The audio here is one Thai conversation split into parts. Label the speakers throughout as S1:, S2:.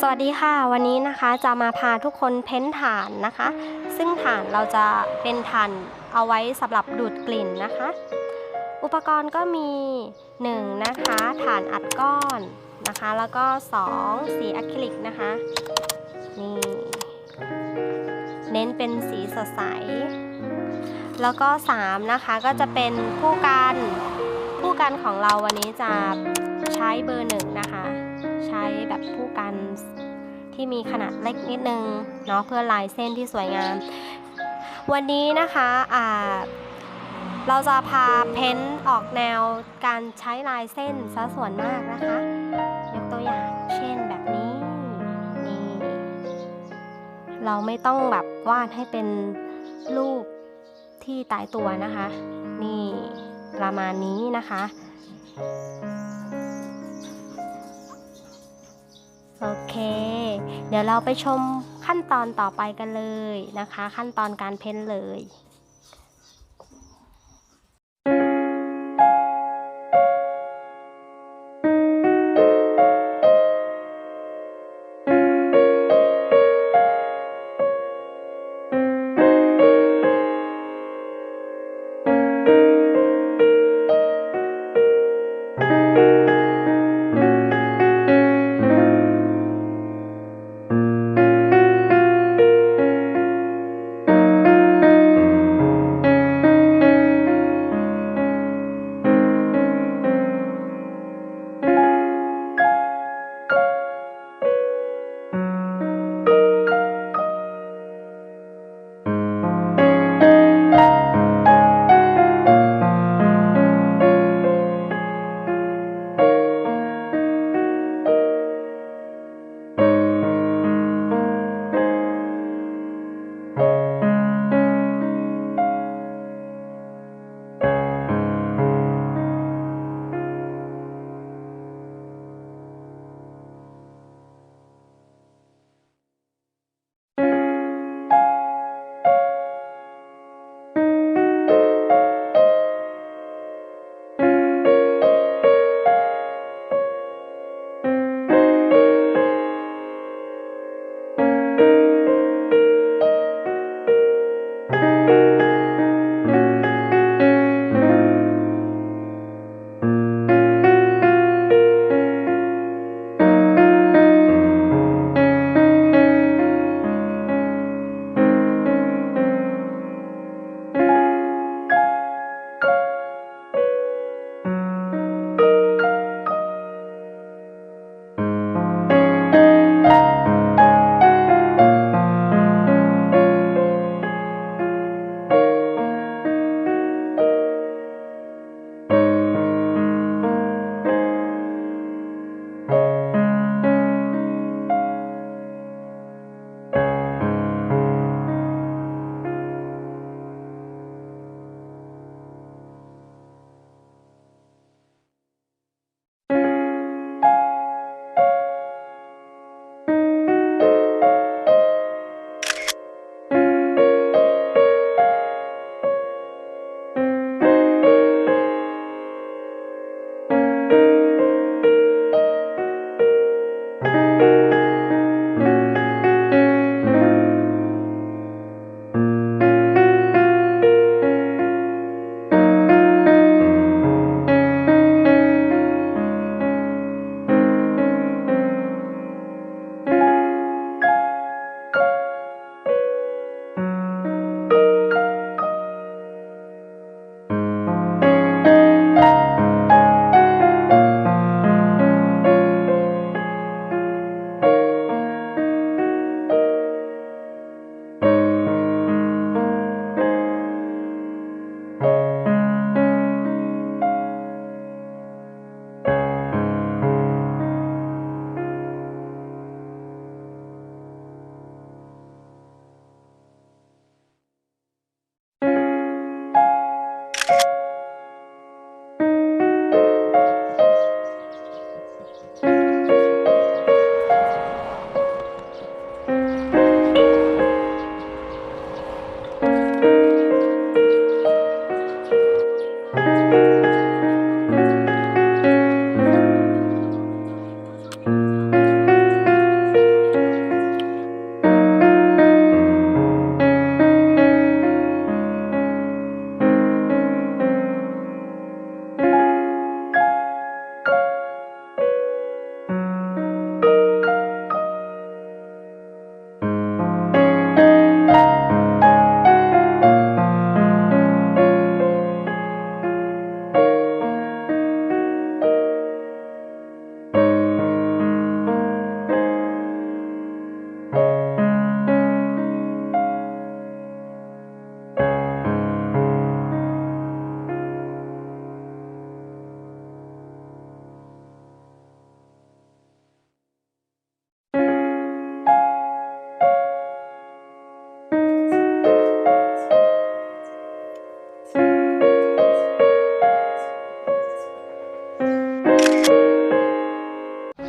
S1: สวัสดีค่ะ วันนี้นะคะจะมาพาทุกคนเพ้นฐานนะคะ ซึ่งฐานเราจะเป็นฐานเอาไว้สำหรับดูดกลิ่นนะคะ อุปกรณ์ก็มี 1 นะคะฐานอัดก้อนนะคะ แล้วก็ 2 สีอะคริลิกนะคะนี่เน้นเป็นสีสดใส แล้วก็ 3 นะคะก็จะเป็นผู้กัน กันของเราวันนี้จะใช้เบอร์หนึ่งนะคะ ใช้แบบผู้กันที่มีขนาดเล็กนิดนึงเนาะเพื่อลายเส้นที่สวยงาม วันนี้นะคะอ่าเราจะพาเพ้นท์ออกแนวการใช้ลายเส้นซะส่วนมากนะคะ ยกตัวอย่างเช่นแบบนี้นี่เราไม่ต้องแบบวาดให้เป็นรูปที่ตายตัวนะคะ นี่ ประมาณนี้นะคะโอเค เดี๋ยวเราไปชมขั้นตอนต่อไปกันเลยนะคะ ขั้นตอนการเพ้นเลย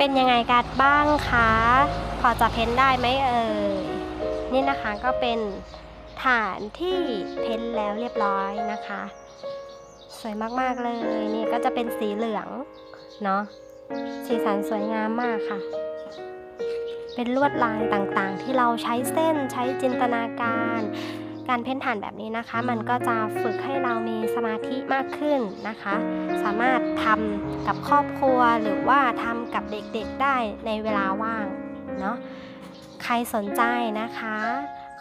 S2: เป็นยังไง
S1: กันบ้างคะ พอจะเพ้นได้ไหมเอ่ย นี่นะคะก็เป็นฐานที่เพ้นแล้วเรียบร้อยนะคะ สวยมากๆเลย นี่ก็จะเป็นสีเหลือง เนาะ สีสันสวยงามมากค่ะ เป็นลวดลายต่างๆ ที่เราใช้เส้นใช้จินตนาการ การเพ้นฐานแบบนี้นะคะ มันก็จะฝึกให้เรามีสมาธิมากขึ้นนะคะ สามารถทำกับครอบครัวหรือว่าทำกับเด็กๆได้ในเวลาว่างเนาะใครสนใจนะคะ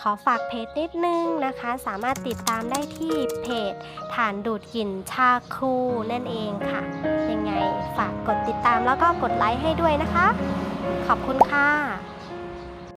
S1: ขอฝากเพจนิดนึงนะคะ สามารถติดตามได้ที่เพจฐานดูดกลิ่นชาคูนั่นเองค่ะ ยังไงฝากกดติดตามแล้วก็กดไลค์ให้ด้วยนะคะ ขอบคุณค่ะ